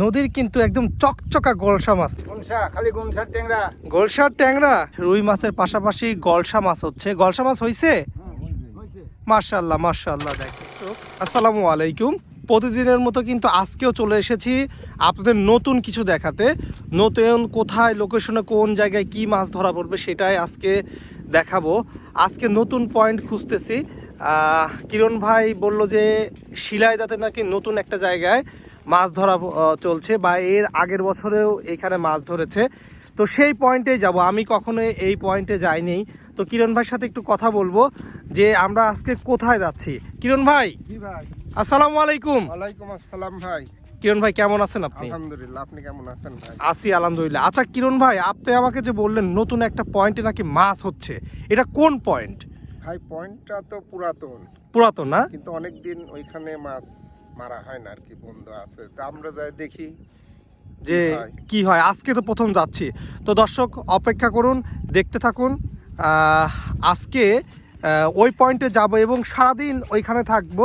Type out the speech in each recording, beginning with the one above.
নদীর কিন্তু একদম চকচকা গলসা মাছ। খালি গুনসার ট্যাংরা। গলসার ট্যাংরা? রুই মাছের পাশাপাশি গলসা মাছ হচ্ছে। গলসা মাছ হইছে? মার্শাল্লাহ মার্শাল্লাহ দেখেন আসসালামু আলাইকুম। প্রতিদিনের মতো কিন্তু আজকেও চলে এসেছি আপনাদের নতুন কিছু দেখাতে। নতুন কোথায় লোকেশনে কোন জায়গায় কি মাছ ধরা পড়বে সেটাই আজকে দেখাবো। আজকে নতুন পয়েন্ট খুঁজতেছি। কিরণ ভাই বলল যে শিলাইদাতে নাকি নতুন একটা জায়গায় মাছ ধরা চলছে বা এর আগের বছরেও এখানে মাছ ধরেছে। তো সেই পয়েন্টে যাব। আমি কখনো এই পয়েন্টে যাইনি। তো কিরণ ভাইয়ের সাথে একটু কথা বলব যে আমরা আজকে কোথায় যাচ্ছি। কিরণ ভাই? জি ভাই। আসসালামু আলাইকুম। ওয়ালাইকুম আসসালাম ভাই। কিরণ ভাই কেমন আছেন আপনি? আলহামদুলিল্লাহ আপনি কেমন আছেন ভাই? আছি আলহামদুলিল্লাহ। আচ্ছা কিরণ ভাই আপনি আমাকে যে বললেন নতুন একটা পয়েন্টে নাকি মাছ হচ্ছে এটা কোন পয়েন্ট? ভাই পয়েন্টটা তো পুরাতন। পুরাতন না? কিন্তু অনেক দিন ওইখানে মাছ মারা হয় না আর কি বন্ধ আছে। তা আমরা যাই দেখি যে। কি হয় আজকে তো প্রথম যাচ্ছি। তো দর্শক অপেক্ষা করুন দেখতে থাকুন। আজকে ওই পয়েন্টে যাব এবং সারাদিন ওইখানে থাকব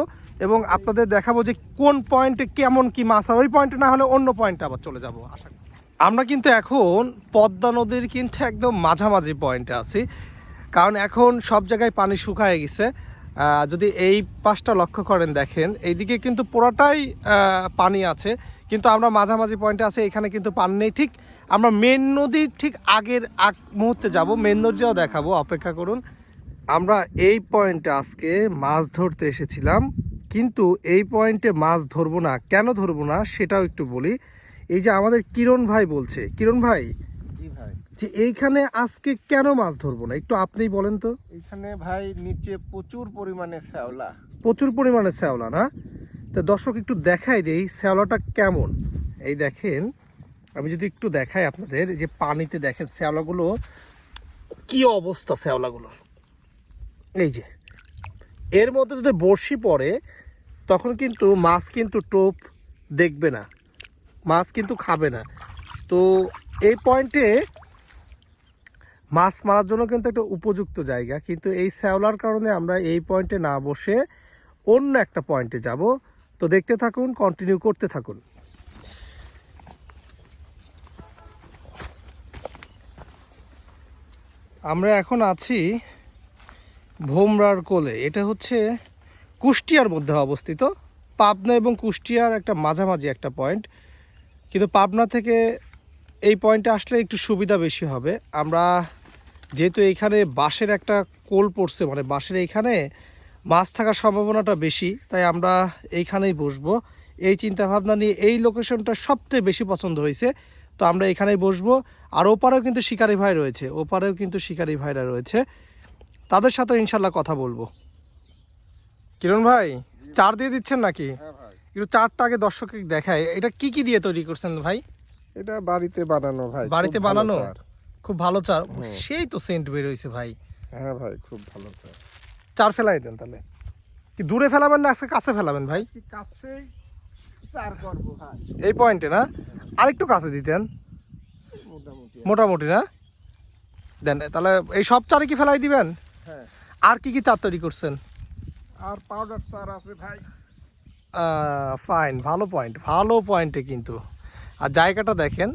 এবং আপনাদের দেখাবো যে কোন পয়েন্টে কেমন কি মাছ ওই পয়েন্টে না হলে অন্য পয়েন্টে আবার চলে যাব আশা করি। আমরা কিন্তু এখন পদ্মা নদীর কিন্তু একদম মাঝামাঝি পয়েন্টে আছি। কারণ এখন সব জায়গায় পানি শুকায় গেছে। যদি এই পাশটা লক্ষ্য করেন, দেখেন, এইদিকে কিন্তু পুরোটাই পানি আছে। কিন্তু আমরা মাঝামাঝি পয়েন্টে আছে, এখানে কিন্তু পানি নেই। ঠিক আমরা মেন নদীর ঠিক আগের আগ মুহূর্তে যাব। মেন নদীটাও দেখাবো, অপেক্ষা করুন। আমরা এই পয়েন্টে আজকে মাছ ধরতে এসেছিলাম, কিন্তু এই পয়েন্টে মাছ ধরবো না। কেন ধরবো না, সেটাও একটু বলি। এই যে আমাদের কিরণ ভাই বলছে। কিরণ ভাই যে এইখানে আজকে কেন মাছ ধরবো না? একটু আপনিই বলেন তো। এখানে ভাই নিচে প্রচুর পরিমাণে শ্যাওলা। প্রচুর পরিমাণে শ্যাওলা না? তা দর্শক একটু দেখাই দেই শ্যাওলাটা কেমন? এই দেখেন আমি যদি একটু দেখাই আপনাদের যে পানিতে দেখেন শ্যাওলাগুলো কি অবস্থা শ্যাওলাগুলোর? এই যে এর মধ্যে যদি বড়শি পড়ে তখন কিন্তু মাছ কিন্তু টোপ দেখবে না মাছ কিন্তু খাবে না। তো এই পয়েন্টে মাছ মারার জন্য কিন্তু একটা উপযুক্ত জায়গা। কিন্তু এই শ্যাওলার কারণে আমরা এই পয়েন্টে না বসে অন্য একটা পয়েন্টে যাব। তো দেখতে থাকুন কন্টিনিউ করতে থাকুন। আমরা এখন আছি ভোমরার কোলে। এটা হচ্ছে কুষ্টিয়ার মধ্যে অবস্থিত। পাবনা এবং কুষ্টিয়ার একটা মাঝামাঝি একটা পয়েন্ট। কিন্তু পাবনা থেকে এই পয়েন্টে আসলে একটু সুবিধা বেশি হবে। আমরা যেহেতু এইখানে বাঁশের একটা কোল পড়ছে মানে বাঁশের এইখানে মাছ থাকার সম্ভাবনাটা বেশি তাই আমরা এইখানেই বসবো। এই চিন্তা ভাবনা নিয়ে এই লোকেশনটা সবচেয়ে বেশি পছন্দ হয়েছে। তো আমরা এখানেই বসবো। আর ওপারেও কিন্তু শিকারি ভাই রয়েছে ওপারেও কিন্তু শিকারি ভাইরা রয়েছে। তাদের সাথে ইনশাল্লাহ কথা বলব। কিরণ ভাই চার দিয়ে দিচ্ছেন নাকি? হ্যাঁ একটু চারটা আগে দর্শককে দেখায় এটা কি কি দিয়ে তৈরি করছেন ভাই? এটা বাড়িতে বানানো ভাই বাড়িতে বানানো? খুব ভালো চার হুম। সেই তো সেন্ট বের হয়েছে ভাই। হ্যাঁ ভাই খুব ভালো স্যার চার ফেলাই দেন তাহলে। কি দূরে ফেলাবেন না আজকে কাছে ফেলাবেন ভাই? কাছেই চার করব ভাই। এই পয়েন্টে না? আরেকটু কাছে দিতেন। মোটামুটি। মোটামুটি না? দেন তাহলে এই সব চারে কি ফেলাই দিবেন? হ্যাঁ। আর কি কি চার তৈরি করছেন? আর পাউডার চার আছে ভাই। ফাইন ভালো পয়েন্ট ভালো পয়েন্টে কিন্তু। আর জায়গাটা দেখেন।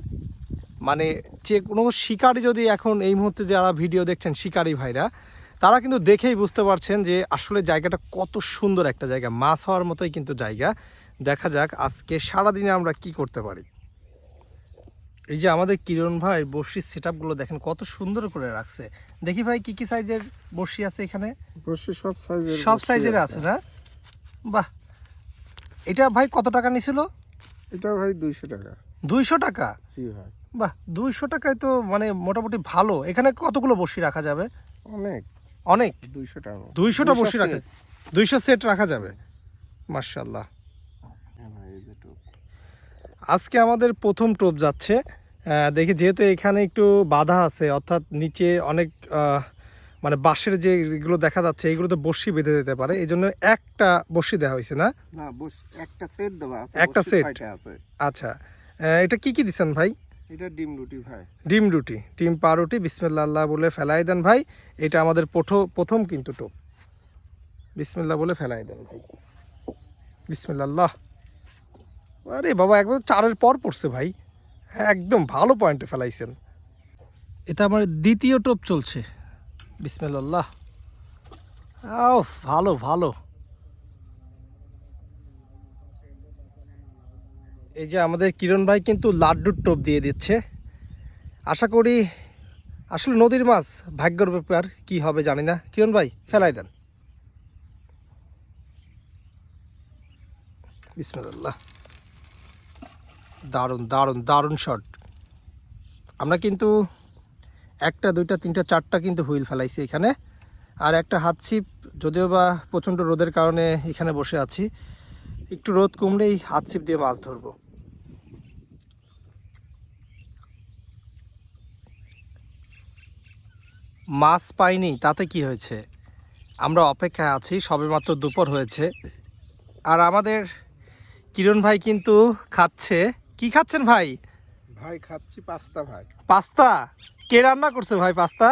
মানে যে কোনো শিকারি যদি এখন এই মুহূর্তে যারা ভিডিও দেখছেন শিকারি ভাইরা তারা কিন্তু দেখেই বুঝতে পারছেন যে আসলে জায়গাটা কত সুন্দর একটা জায়গা। মাছ হওয়ার মতোই কিন্তু জায়গা। দেখা যাক আজকে সারাদিনে আমরা কি করতে পারি। এই যে আমাদের কিরণ ভাই বর্ষির সেট আপগুলো দেখেন কত সুন্দর করে রাখছে। দেখি ভাই কি কি সাইজের বর্ষি আছে এখানে? বসে সব সাইজের সব সাইজের আছে না? বাহ! এটা ভাই কত টাকা নিছিল? এটা ভাই দুইশো টাকা। দুইশো টাকা? বাহ দুইশো টাকায় তো মানে মোটামুটি ভালো। এখানে কতগুলো বসি রাখা যাবে? অনেক। অনেক? দুইশো টাকা। দুইশোটা বসি। রাখা দুইশো সেট রাখা যাবে। মার্শাল্লাহ হ্যাঁ। আজকে আমাদের প্রথম টোপ যাচ্ছে। দেখি যেহেতু এখানে একটু বাধা আছে অর্থাৎ নিচে অনেক মানে বাঁশের যে এগুলো দেখা যাচ্ছে এগুলো তো বসি বেঁধে দিতে পারে। এই জন্য একটা বসি দেওয়া হয়েছে না? একটা সেট দেওয়া একটা সেট। আছে। আচ্ছা। এটা কি কি দিছেন ভাই? এটা ডিম রুটি ভাই। ডিম রুটি ডিম পাউরুটি বিসমিল্লা আল্লাহ বলে ফেলাই দেন ভাই। এটা আমাদের প্রথম প্রথম কিন্তু টোপ। বিসমিল্লা বলে ফেলাই দেন ভাই। বিসমিল্লা আল্লাহ। আরে বাবা একবার চারের পর পড়ছে ভাই। হ্যাঁ একদম ভালো পয়েন্টে ফেলাইছেন। এটা আমার দ্বিতীয় টোপ চলছে। বিসমিল্লাহ আও ভালো ভালো। এই যে আমাদের কিরণ ভাই কিন্তু লাড্ডুর টোপ দিয়ে দিচ্ছে। আশা করি আসলে নদীর মাছ ভাগ্যর ব্যাপার, কি হবে জানি না। কিরণ ভাই, ফেলাই দেন। দারুণ দারুণ দারুণ শট আমরা কিন্তু একটা, দুইটা, তিনটা, চারটা কিন্তু হুইল ফেলাইছি এখানে। আর একটা হাত ছিপ, যদিও বা প্রচণ্ড রোদের কারণে এখানে বসে আছি। একটু রোদ কমলেই হাত ছিপ দিয়ে মাছ ধরবো। মাছ পাইনি তাতে কি হয়েছে? আমরা অপেক্ষায় আছি সবেমাত্র দুপুর হয়েছে। আর আমাদের কিরণ ভাই কিন্তু খাচ্ছে। কি খাচ্ছেন ভাই? ভাই খাচ্ছি পাস্তা ভাই। পাস্তা? কে রান্না করছে ভাই পাস্তা?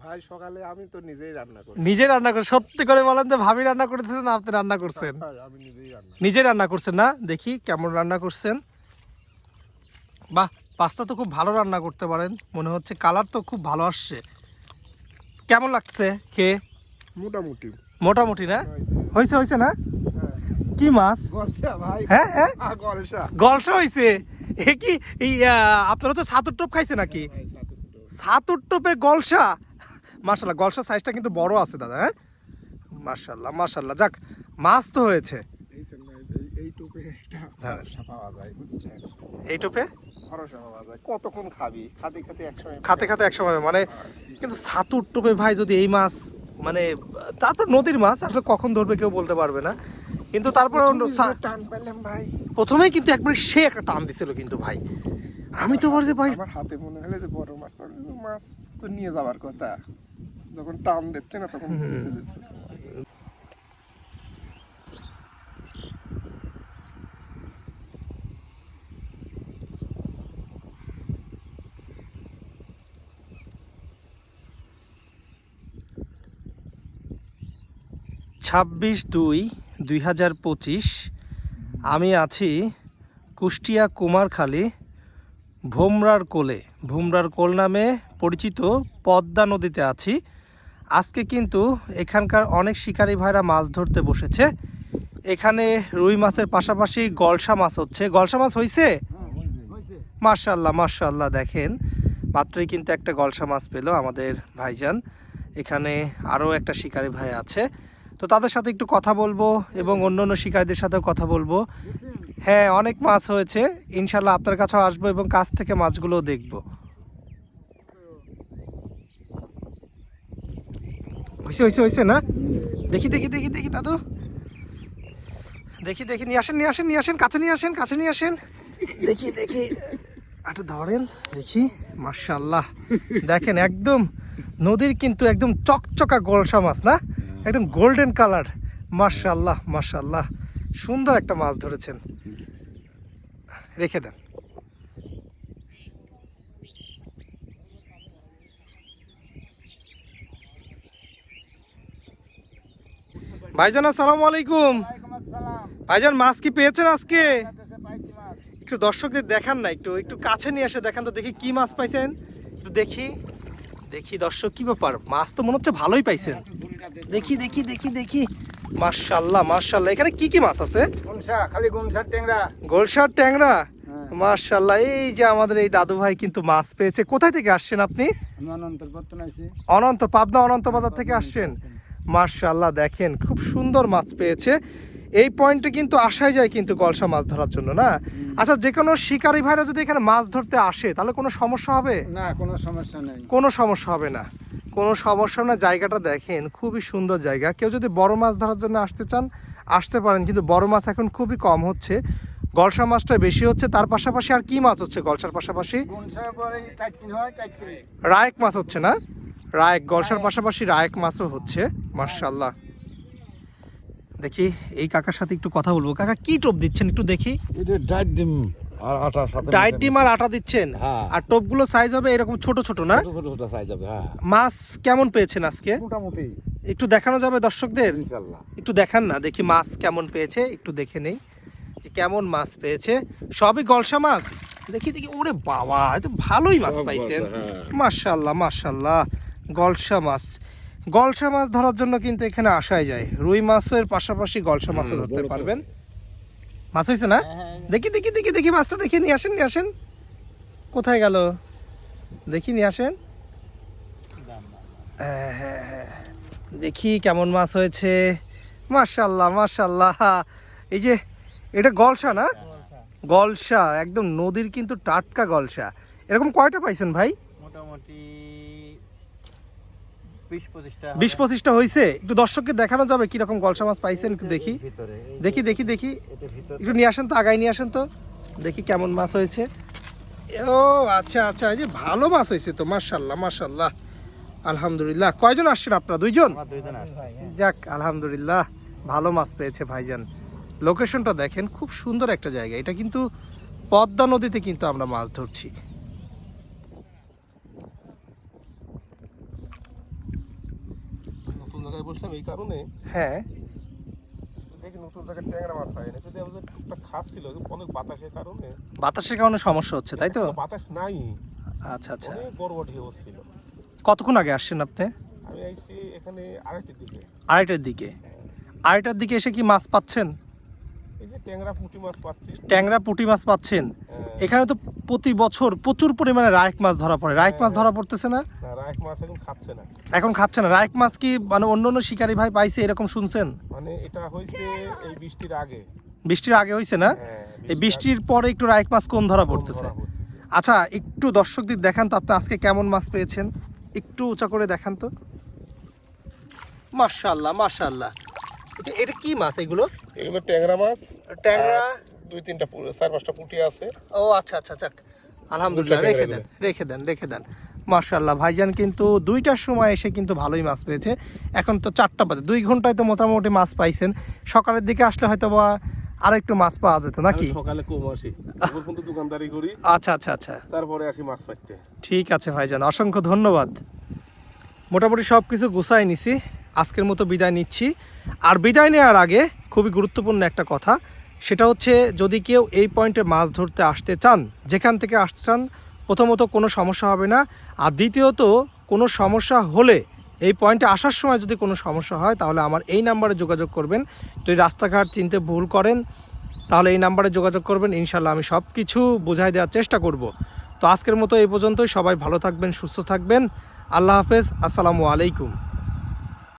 ভাই সকালে আমি তো নিজেই রান্না করি। নিজে রান্না করে সত্যি করে বলেন তো ভাবি রান্না করেছেন না আপনি রান্না করছেন? আমি নিজেই রান্না নিজে রান্না করছেন না? দেখি কেমন রান্না করছেন। বাহ পাস্তা তো খুব ভালো রান্না করতে পারেন। মনে হচ্ছে কালার তো খুব ভালো আসছে। কেমন লাগছে খেয়ে? মোটামুটি। মোটামুটি না? হয়েছে হয়েছে না? কি মাছ? ভাই। হ্যাঁ হ্যাঁ? গলসা। গলসা হয়েছে? এ কি আপনার হচ্ছে সাতুর টোপ খাইছে নাকি? সাতুর টোপে। গলসা? মার্শাল্লাহ গলসা সাইজটা কিন্তু বড় আছে দাদা হ্যাঁ? মার্শাল্লাহ মার্শাল্লাহ যাক মাছ তো হয়েছে। এই টুপে হ্যাঁ। ভরসা পাওয়া যায়। কতক্ষণ খাবি? খাতে খাতে একসময় খাতে খাতে একসময় মানে কিন্তু সাতুর টোপে ভাই যদি এই মাছ মানে তারপর নদীর মাছ আসলে কখন ধরবে কেউ বলতে পারবে না। কিন্তু তারপরে টান পেলাম ভাই। প্রথমেই কিন্তু একবার সে একটা টান দিছিল কিন্তু ভাই। আমি তো বলছি ভাই আমার হাতে মনে হলে যে বড় মাছ মাছ তো নিয়ে যাওয়ার কথা। যখন টান দিচ্ছে না তখন ছাব্বিশ দুই দুই হাজার পঁচিশ, আমি আছি কুষ্টিয়া কুমারখালী ভোমরার কোলে। ভোমরার কোল নামে পরিচিত পদ্মা নদীতে আছি। আজকে কিন্তু এখানকার অনেক শিকারী ভাইরা মাছ ধরতে বসেছে। এখানে রুই মাছের পাশাপাশি গলসা মাছ হচ্ছে। গলসা মাছ হয়েছে মার্শাল্লাহ মার্শাল্লাহ দেখেন। মাত্রই কিন্তু একটা গলসা মাছ পেল আমাদের ভাইজান। এখানে আরও একটা শিকারী ভাই আছে। তো তাদের সাথে একটু কথা বলব এবং অন্য অন্য শিকারীদের সাথেও কথা বলব। হ্যাঁ অনেক মাছ হয়েছে। ইনশাল্লাহ আপনার কাছেও আসব এবং কাছ থেকে মাছগুলোও দেখব। হয়েছে হয়েছে হয়েছে না? দেখি দেখি দেখি দেখি দাদু। দেখি দেখি, নিয়ে আসেন নিয়ে আসেন নিয়ে আসেন, কাছে নিয়ে আসেন, কাছে নিয়ে আসেন। দেখি দেখি। একটু ধরেন, দেখি। মার্শাল্লাহ দেখেন, একদম নদীর কিন্তু একদম চকচকা গোলসা মাছ, না? একদম গোল্ডেন কালার মার্শাল্লাহ মার্শাল্লাহ সুন্দর একটা মাছ ধরেছেন। রেখে দেন। ভাইজান আসসালামু আলাইকুম। ভাইজান মাছ কি পেয়েছেন আজকে? একটু দর্শকদের দেখান না একটু একটু কাছে নিয়ে এসে দেখান তো দেখি কি মাছ পাইছেন। একটু দেখি। দেখি দর্শক কি ব্যাপার? মাছ তো মনে হচ্ছে ভালোই পাইছেন। দেখি দেখি দেখি দেখি। মার্শাল্লাহ মার্শাল্লাহ এখানে কি কি মাছ আছে? খালি ট্যাংরা। গোলসার ট্যাংরা? মার্শাল্লাহ এই যে আমাদের এই দাদু ভাই কিন্তু মাছ পেয়েছে। কোথায় থেকে আসছেন আপনি? অনন্ত পাবনা অনন্ত বাজার থেকে আসছেন। মার্শাল্লাহ দেখেন খুব সুন্দর মাছ পেয়েছে। এই পয়েন্টে কিন্তু আসাই যায় কিন্তু গলসা মাছ ধরার জন্য না? আচ্ছা যে কোনো শিকারী ভাইরা যদি এখানে মাছ ধরতে আসে তাহলে কোনো সমস্যা হবে? না কোনো সমস্যা নেই। কোনো সমস্যা হবে না। কোনো সমস্যা না জায়গাটা দেখেন খুবই সুন্দর জায়গা। কেউ যদি বড় মাছ ধরার জন্য আসতে চান আসতে পারেন কিন্তু বড় মাছ এখন খুবই কম হচ্ছে। গলসা মাছটা বেশি হচ্ছে তার পাশাপাশি আর কি মাছ হচ্ছে গলসার পাশাপাশি? রায়েক মাছ হচ্ছে না? রায়েক গলসার পাশাপাশি রায়েক মাছও হচ্ছে মার্শাল্লাহ দেখি এই কাকার সাথে একটু কথা বলব। কাকা কি টোপ দিচ্ছেন একটু দেখি? ডাইট ডিম আর আটার সাথে ডাইট ডিম আর আটা দিচ্ছেন? হ্যাঁ। আর টোপগুলো সাইজ হবে এরকম ছোট ছোট না? ছোট ছোট সাইজ হবে হ্যাঁ। মাছ কেমন পেয়েছেন আজকে? মোটামুটি। একটু দেখানো যাবে দর্শকদের? ইনশাল্লাহ। একটু দেখান না দেখি মাছ কেমন পেয়েছে একটু দেখে নেই। যে কেমন মাছ পেয়েছে। সবই গলসা মাছ? দেখি দেখি ওরে বাবা এ তো ভালোই মাছ পাইছেন। হ্যাঁ। মার্শাল্লাহ মার্শাল্লাহ গলসা মাছ। গলসা মাছ ধরার জন্য কিন্তু এখানে আসাই যায়। রুই মাছের পাশাপাশি গলসা মাছও ধরতে পারবেন। মাছ হয়েছে না? দেখি দেখি দেখি দেখি মাছটা দেখি নিয়ে আসেন নিয়ে আসেন। কোথায় গেল? দেখি নিয়ে আসেন। হ্যাঁ, হ্যাঁ, হ্যাঁ। দেখি কেমন মাছ হয়েছে। মার্শাল্লাহ মার্শাল্লাহ এই যে এটা গলসা না? গলসা একদম নদীর কিন্তু টাটকা গলসা। এরকম কয়টা পাইছেন ভাই? মোটামুটি বিশ পঁচিশটা হয়েছে একটু দর্শককে দেখানো যাবে কীরকম গলসা মাছ পাইছেন একটু দেখি। দেখি দেখি দেখি। একটু নিয়ে আসেন তো আগায় নিয়ে আসেন তো। দেখি কেমন মাছ হয়েছে। ও আচ্ছা আচ্ছা এই যে ভালো মাছ হয়েছে তো মার্শাল্লাহ মার্শাল্লাহ আলহামদুলিল্লাহ। কয়জন আসছেন আপনারা? দুইজন? যাক আলহামদুলিল্লাহ ভালো মাছ পেয়েছে ভাইজান। লোকেশনটা দেখেন খুব সুন্দর একটা জায়গা। এটা কিন্তু পদ্মা নদীতে কিন্তু আমরা মাছ ধরছি। নতুন এই কারণে। হ্যাঁ। দেখি নতুন জায়গায় ট্যাংরা মাছ হয় না। যদি আমাদের টুকটাক অনেক বাতাসের কারণে। বাতাসের কারণে সমস্যা হচ্ছে তাই তো? বাতাস নাই। আচ্ছা আচ্ছা। অনেক বড় বড় ঢেউ ছিল কতক্ষণ আগে আসছেন আপনি? আমি আইছি এখানে আড়াইটার দিকে। আড়াইটার দিকে। আড়াইটার দিকে এসে কি মাছ পাচ্ছেন? এই যে ট্যাংরা পুঁটি মাছ পাচ্ছি ট্যাংরা পুঁটি মাছ পাচ্ছেন। হ্যাঁ, এখানে তো প্রতি বছর প্রচুর পরিমাণে রায়ক মাছ ধরা পড়ে। রায়ক মাছ ধরা পড়তেছে না? না রায়ক মাছ এখন খাচ্ছে না। এখন খাচ্ছে না। রায়ক মাছ কি মানে অন্য অন্য শিকারী ভাই পাইছে এরকম শুনছেন? মানে এটা হয়েছে এই বৃষ্টির আগে। বৃষ্টির আগে হয়েছে না? হ্যাঁ, এই বৃষ্টির পরে একটু রায়ক মাছ কম ধরা পড়তেছে। আচ্ছা একটু দর্শকদের দেখান তো আপনি আজকে কেমন মাছ পেয়েছেন। একটু উঁচা করে দেখান তো। মাশাল্লাহ মাশাল্লাহ এটা কি মাছ এগুলো? এগুলো ট্যাংরা মাছ। ট্যাংরা। দুই তিনটা চার পাঁচটা পুঁটি আছে। ও আচ্ছা আচ্ছা যাক। আলহামদুলিল্লাহ রেখে দেন রেখে দেন রেখে দেন। মার্শাল্লাহ ভাইজান কিন্তু দুইটার সময় এসে কিন্তু ভালোই মাছ পেয়েছে। এখন তো চারটা বাজে দুই ঘন্টায় তো মোটামুটি মাছ পাইছেন। সকালের দিকে আসলে হয়তো বা আর একটু মাছ পাওয়া যেত নাকি? সকালে কম আসি। দুপুর পর্যন্ত দোকানদারি করি। আচ্ছা আচ্ছা আচ্ছা। তারপরে আসি মাছ পাইতে। ঠিক আছে ভাইজান অসংখ্য ধন্যবাদ। মোটামুটি সব কিছু গুছাই নিছি। আজকের মতো বিদায় নিচ্ছি। আর বিদায় নেওয়ার আগে খুবই গুরুত্বপূর্ণ একটা কথা, সেটা হচ্ছে যদি কেউ এই পয়েন্টে মাছ ধরতে আসতে চান, যেখান থেকে আসতে চান, প্রথমত কোনো সমস্যা হবে না। আর দ্বিতীয়ত, কোনো সমস্যা হলে এই পয়েন্টে আসার সময় যদি কোনো সমস্যা হয়, তাহলে আমার এই নাম্বারে যোগাযোগ করবেন। যদি রাস্তাঘাট চিনতে ভুল করেন, তাহলে এই নাম্বারে যোগাযোগ করবেন। ইনশাল্লাহ আমি সব কিছু বোঝাই দেওয়ার চেষ্টা করব। তো আজকের মতো এই পর্যন্তই। সবাই ভালো থাকবেন, সুস্থ থাকবেন। আল্লাহ হাফেজ। আসসালামু আলাইকুম।